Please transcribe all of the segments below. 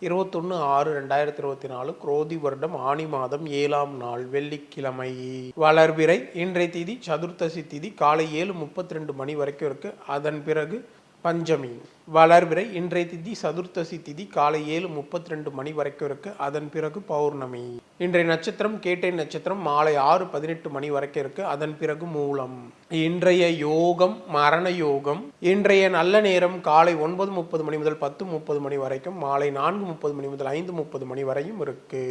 இருபத்தொன்று ஆறு ரெண்டாயிரத்தி இருபத்தி நாலு குரோதி வருடம் ஆனி மாதம் ஏழாம் நாள் வெள்ளிக்கிழமை. வளர்பிறை இன்றைய திதி சதுர்த்தசி திதி காலை ஏழு முப்பத்தி ரெண்டு மணி வரைக்கும் இருக்கு. அதன் பிறகு பஞ்சமி. வளர்விரை இன்றைய திதி சதுர்த்தசி திதி காலை ஏழு முப்பத்தி ரெண்டு மணி வரைக்கும் இருக்கு. அதன் பிறகு பௌர்ணமி. இன்றைய நட்சத்திரம் கேட்டை நட்சத்திரம் மாலை ஆறு பதினெட்டு மணி வரைக்கும் இருக்கு. அதன் பிறகு மூலம். இன்றைய யோகம் மரண யோகம். இன்றைய நல்ல நேரம் காலை ஒன்பது முப்பது மணி முதல் பத்து முப்பது மணி வரைக்கும் மாலை நான்கு முப்பது மணி முதல் ஐந்து முப்பது மணி வரையும் இருக்கு.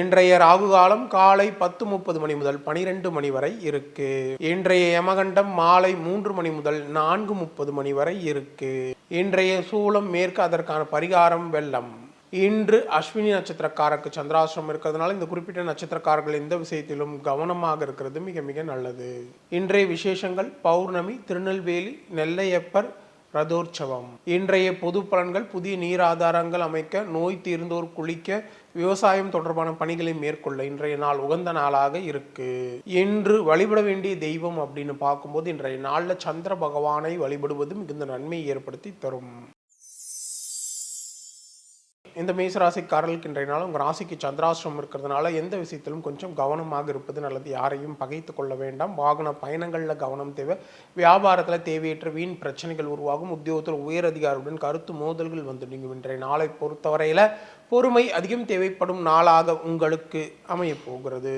இன்றைய ராகு காலம் காலை பத்து முப்பது மணி முதல் பனிரெண்டு மணி வரை இருக்கு. இன்றைய யமகண்டம் மாலை மூன்று மணி முதல் நான்கு முப்பது மணி வரை இருக்கு. இன்றைய சூழம் மேற்கு அதற்கான பரிகாரம் வெள்ளம். இன்று அஸ்வினி நட்சத்திரக்காரருக்கு சந்திராசிரம் இருக்கிறதுனால இந்த குறிப்பிட்ட நட்சத்திரக்காரர்கள் எந்த விஷயத்திலும் கவனமாக இருக்கிறது மிக மிக நல்லது. இன்றைய விசேஷங்கள் பௌர்ணமி திருநெல்வேலி நெல்லையப்பர் ரதோற்சவம் இன்றைய பொது பலன்கள் புதிய நீர் ஆதாரங்கள் அமைக்க நோய் தீர்ந்தோர் குளிக்க விவசாயம் தொடர்பான பணிகளை மேற்கொள்ள இன்றைய நாள் உகந்த நாளாக இருக்கு. இன்று வழிபட வேண்டிய தெய்வம் அப்படின்னு பார்க்கும்போது இன்றைய நாளில் சந்திர பகவானை வழிபடுவது மிகுந்த நன்மையை ஏற்படுத்தி தரும். இந்த மேசராசிக்காரர்களுக்கு இன்றைய நாள் உங்கள் ராசிக்கு சந்திராசிரமம் இருக்கிறதுனால எந்த விஷயத்திலும் கொஞ்சம் கவனமாக இருப்பது நல்லது. யாரையும் பகைத்து கொள்ள வேண்டாம். வாகன பயணங்களில் கவனம் தேவை. வியாபாரத்தில் தேவையற்ற வீண் பிரச்சனைகள் உருவாகும். உத்தியோகத்தில் உயர் அதிகாரியுடன் கருத்து மோதல்கள் வந்து நீங்கள் இன்றைய நாளை பொறுத்தவரையில் பொறுமை அதிகம் தேவைப்படும் நாளாக உங்களுக்கு அமையப் போகிறது.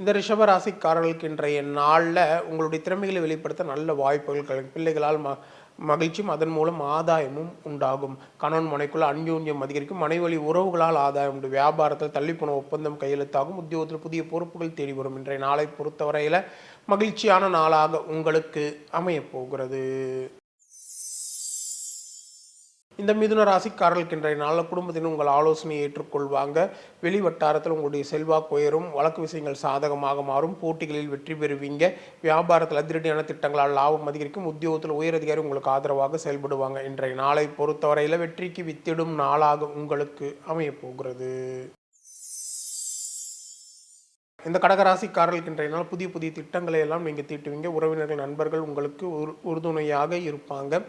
இந்த ரிஷபராசிக்காரர்களுக்கு இன்றைய நாளில் உங்களுடைய திறமைகளை வெளிப்படுத்த நல்ல வாய்ப்புகள் கிடைக்கும். பிள்ளைகளால் ம மகிழ்ச்சியும் அதன் மூலம் ஆதாயமும் உண்டாகும். கணவன் மனைக்குள்ள அந்யோன்யம் அதிகரிக்கும். மனைவழி உறவுகளால் ஆதாயம் உண்டு. வியாபாரத்தில் தள்ளிப்போன ஒப்பந்தம் கையெழுத்தாகும். உத்தியோகத்தில் புதிய பொறுப்புகள் தேடி வரும் இன்றைய நாளை பொறுத்தவரையில் மகிழ்ச்சியான நாளாக உங்களுக்கு அமையப் போகிறது. இந்த மிதுன ராசிக்காரர்களுக்கு இன்றைய நாளில் குடும்பத்தினர் உங்கள் ஆலோசனையை ஏற்றுக்கொள்வாங்க. வெளி வட்டாரத்தில் உங்களுடைய செல்வாக்கு உயரும் வழக்கு விஷயங்கள் சாதகமாக மாறும் போட்டிகளில் வெற்றி பெறுவீங்க. வியாபாரத்தில் அதிரடியான திட்டங்களால் லாபம் அதிகரிக்கும் உத்தியோகத்தில் உயரதிகாரி உங்களுக்கு ஆதரவாக செயல்படுவாங்க. இன்றைய நாளை பொறுத்தவரையில் வெற்றிக்கு வித்திடும் நாளாக உங்களுக்கு அமையப் போகிறது. இந்த கடகராசிக்காரர்களுக்கு இன்றைய நாள் புதிய புதிய திட்டங்களை எல்லாம் நீங்கள் தீட்டுவீங்க. உறவினர்கள் நண்பர்கள் உங்களுக்கு உறுதுணையாக இருப்பாங்க.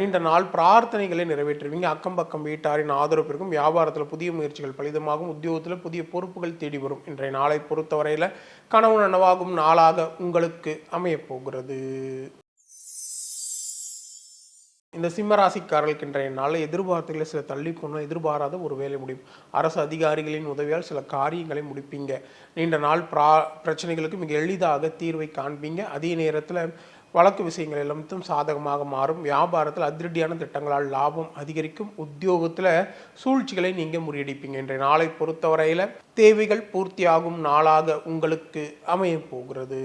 நீண்ட நாள் பிரார்த்தனைகளை நிறைவேற்றுவீங்க. அக்கம் பக்கம் வீட்டாரின் ஆதரவு இருக்கும் வியாபாரத்தில் புதிய முயற்சிகள் பலிதமாகும். உத்தியோகத்தில் புதிய பொறுப்புகள் தேடி வரும். இன்றைய நாளை பொறுத்தவரையில் கனவு நனவாகும் நாளாக உங்களுக்கு அமையப்போகிறது. இந்த சிம்மராசிக்காரர்களுக்கு இன்றைய நாளில் எதிர்பார்த்துகளை சில தள்ளி போனால் எதிர்பாராத ஒரு வேலை முடியும். அரசு அதிகாரிகளின் உதவியால் சில காரியங்களை முடிப்பீங்க. நீண்ட நாள் பிரா பிரச்சனைகளுக்கு மிக எளிதாக தீர்வை காண்பீங்க. அதே நேரத்தில் வழக்கு விஷயங்கள் எல்லாத்தையும் சாதகமாக மாறும். வியாபாரத்தில் அதிரடியான திட்டங்களால் லாபம் அதிகரிக்கும். உத்தியோகத்தில் சூழ்ச்சிகளை நீங்கள் முறியடிப்பீங்க. இன்றைய நாளை பொறுத்தவரையில் தேவைகள் பூர்த்தியாகும் நாளாக உங்களுக்கு அமையப் போகிறது.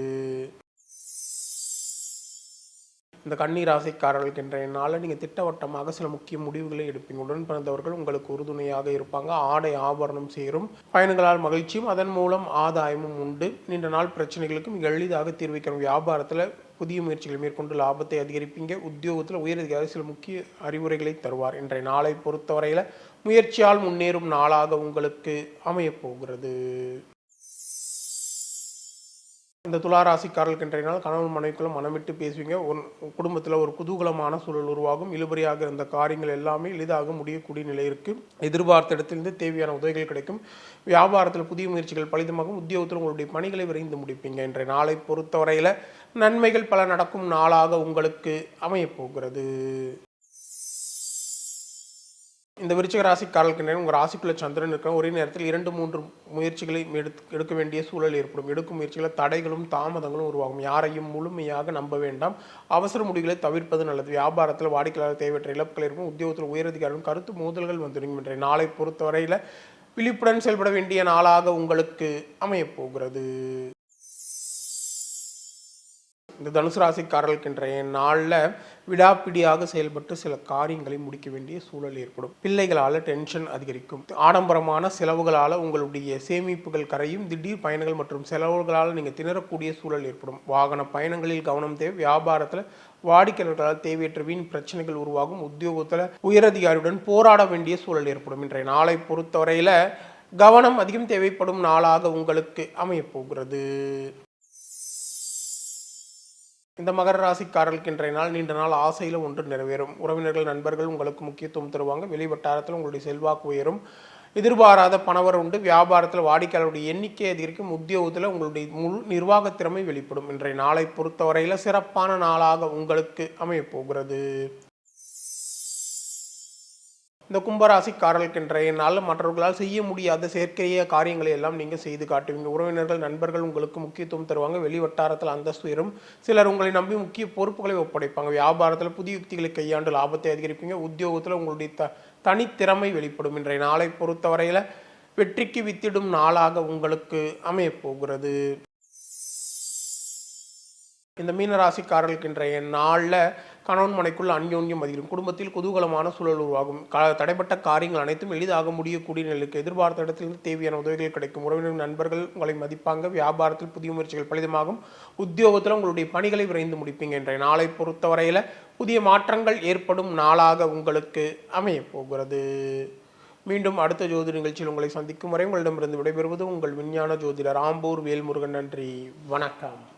இந்த கன்னி ராசிக்காரர்களுக்கு இன்றைய நாளில் நீங்கள் திட்டவட்டமாக சில முக்கிய முடிவுகளை எடுப்பீங்க. உடன் பிறந்தவர்கள் உங்களுக்கு உறுதுணையாக இருப்பாங்க. ஆடை ஆபரணம் சேரும். பயணங்களால் மகிழ்ச்சியும் அதன் மூலம் ஆதாயமும் உண்டு. நீண்ட நாள் பிரச்சனைகளுக்கும் எளிதாக தீர்விக்கணும் வியாபாரத்தில் புதிய முயற்சிகளை மேற்கொண்டு லாபத்தை அதிகரிப்பீங்க. உத்தியோகத்தில் உயரதிகாரி சில முக்கிய அறிவுரைகளை தருவார். இன்றைய நாளை பொறுத்தவரையில் முயற்சியால் முன்னேறும் நாளாக உங்களுக்கு அமையப் போகிறது. இந்த துளாராசிக்காரர்களுக்கு இன்றைய நாள் கணவன் மனைவிக்குள்ள மனமிட்டு பேசுவீங்க. ஒரு குடும்பத்தில் ஒரு குதூகலமான சூழல் உருவாகும். இழுபறியாக இருந்த காரியங்கள் எல்லாமே எளிதாக முடியக்கூடிய நிலை இருக்குது எதிர்பார்த்த இடத்திலிருந்து தேவையான உதவிகள் கிடைக்கும். வியாபாரத்தில் புதிய முயற்சிகள் பலிதமாகும். உத்தியோகத்தில் உங்களுடைய பணிகளை விரைந்து முடிப்பீங்க இன்றைய நாளை பொறுத்தவரையில் நன்மைகள் பல நடக்கும் நாளாக உங்களுக்கு அமையப் போகிறது. இந்த விருச்சிக ராசிக்காரர்களுக்கு நேரம் உங்கள் ராசிக்குள்ள சந்திரன் இருக்கிற ஒரே நேரத்தில் இரண்டு மூன்று முயற்சிகளை எடுத்து எடுக்க வேண்டிய சூழல் ஏற்படும். எடுக்கும் முயற்சிகளில் தடைகளும் தாமதங்களும் உருவாகும். யாரையும் முழுமையாக நம்ப வேண்டாம். அவசர முடிவுகளை தவிர்ப்பது நல்லது. வியாபாரத்தில் வாடிக்கையாளர் தேவையற்ற இழப்புகள் இருக்கும். உத்தியோகத்தில் உயரதிகாரிகளும் கருத்து மோதல்கள் வந்துடும் என்ற நாளை பொறுத்தவரையில் விழிப்புடன் செயல்பட வேண்டிய நாளாக உங்களுக்கு அமையப்போகிறது இந்த தனுசு ராசிக்காரர்களுக்கு இன்றைய நாளில் விடாப்பிடியாக செயல்பட்டு சில காரியங்களை முடிக்க வேண்டிய சூழல் ஏற்படும். பிள்ளைகளால் டென்ஷன் அதிகரிக்கும். ஆடம்பரமான செலவுகளால் உங்களுடைய சேமிப்புகள் கரையும். திடீர் பயணங்கள் மற்றும் செலவுகளால் நீங்கள் திணறக்கூடிய சூழல் ஏற்படும். வாகன பயணங்களில் கவனம் தேவை. வியாபாரத்தில் வாடிக்கையாளர்களால் தேவையற்ற வீண் பிரச்சனைகள் உருவாகும். உத்தியோகத்தில் உயரதிகாரியுடன் போராட வேண்டிய சூழல் ஏற்படும். இன்றைய நாளை பொறுத்தவரையில் கவனம் அதிகம் தேவைப்படும் நாளாக உங்களுக்கு அமையப் போகிறது. இந்த மகர ராசிக்காரர்களுக்கு இன்றைய நாள் நீண்ட நாள் ஆசையில் ஒன்று நிறைவேறும். உறவினர்கள் நண்பர்கள் உங்களுக்கு முக்கியத்துவம் தருவாங்க. வெளி வட்டாரத்தில் உங்களுடைய செல்வாக்கு உயரும். எதிர்பாராத பணவரம் உண்டு. வியாபாரத்தில் வாடிக்கையாளருடைய எண்ணிக்கை அதிகரிக்கும். உத்தியோகத்தில் உங்களுடைய முழு நிர்வாக திறமை வெளிப்படும். இன்றைய நாளை பொறுத்தவரையில் சிறப்பான நாளாக உங்களுக்கு அமையப் போகிறது இந்த கும்பராசிக்காரர்களுக்கு இன்றைய நாள் மற்றவர்களால் செய்ய முடியாத செயற்கைய காரியங்களை எல்லாம் நீங்கள் செய்து காட்டுவீங்க. உறவினர்கள் நண்பர்கள் உங்களுக்கு முக்கியத்துவம் தருவாங்க. வெளி வட்டாரத்தில் அந்தஸ்து உயரும் சிலர் உங்களை நம்பி முக்கிய பொறுப்புகளை ஒப்படைப்பாங்க. வியாபாரத்தில் புதிய யுக்திகளை கையாண்டு லாபத்தை அதிகரிப்பீங்க. உத்தியோகத்தில் உங்களுடைய த தனித்திறமை வெளிப்படும். இன்றைய நாளை பொறுத்தவரையில் வெற்றிக்கு வித்திடும் நாளாக உங்களுக்கு அமையப்போகிறது இந்த மீனராசிக்காரர்களுக்கு இன்றைய நாளில் கணவன் மனைக்குள் அந்யோன்யம் அதிகரிக்கும். குடும்பத்தில் குதூகலமான சூழல் உருவாகும். க தடைப்பட்ட காரியங்கள் அனைத்தும் எளிதாக முடியக்கூடிய நிலைக்கு எதிர்பார்த்த இடத்திலிருந்து தேவையான உதவிகள் கிடைக்கும். உறவினர் நண்பர்கள் உங்களை மதிப்பாங்க. வியாபாரத்தில் புதிய முயற்சிகள் பலிதமாகும். உத்தியோகத்தில் உங்களுடைய பணிகளை விரைந்து முடிப்பீங்க இன்றைய நாளை பொறுத்தவரையில் புதிய மாற்றங்கள் ஏற்படும் நாளாக உங்களுக்கு அமையப் போகிறது. மீண்டும் அடுத்த ஜோதி நிகழ்ச்சியில் உங்களை சந்திக்கும் வரை உங்களிடமிருந்து விடைபெறுவது உங்கள் விஞ்ஞான ஜோதிடர் ஆம்பூர் வேல்முருகன் நன்றி. வணக்கம்.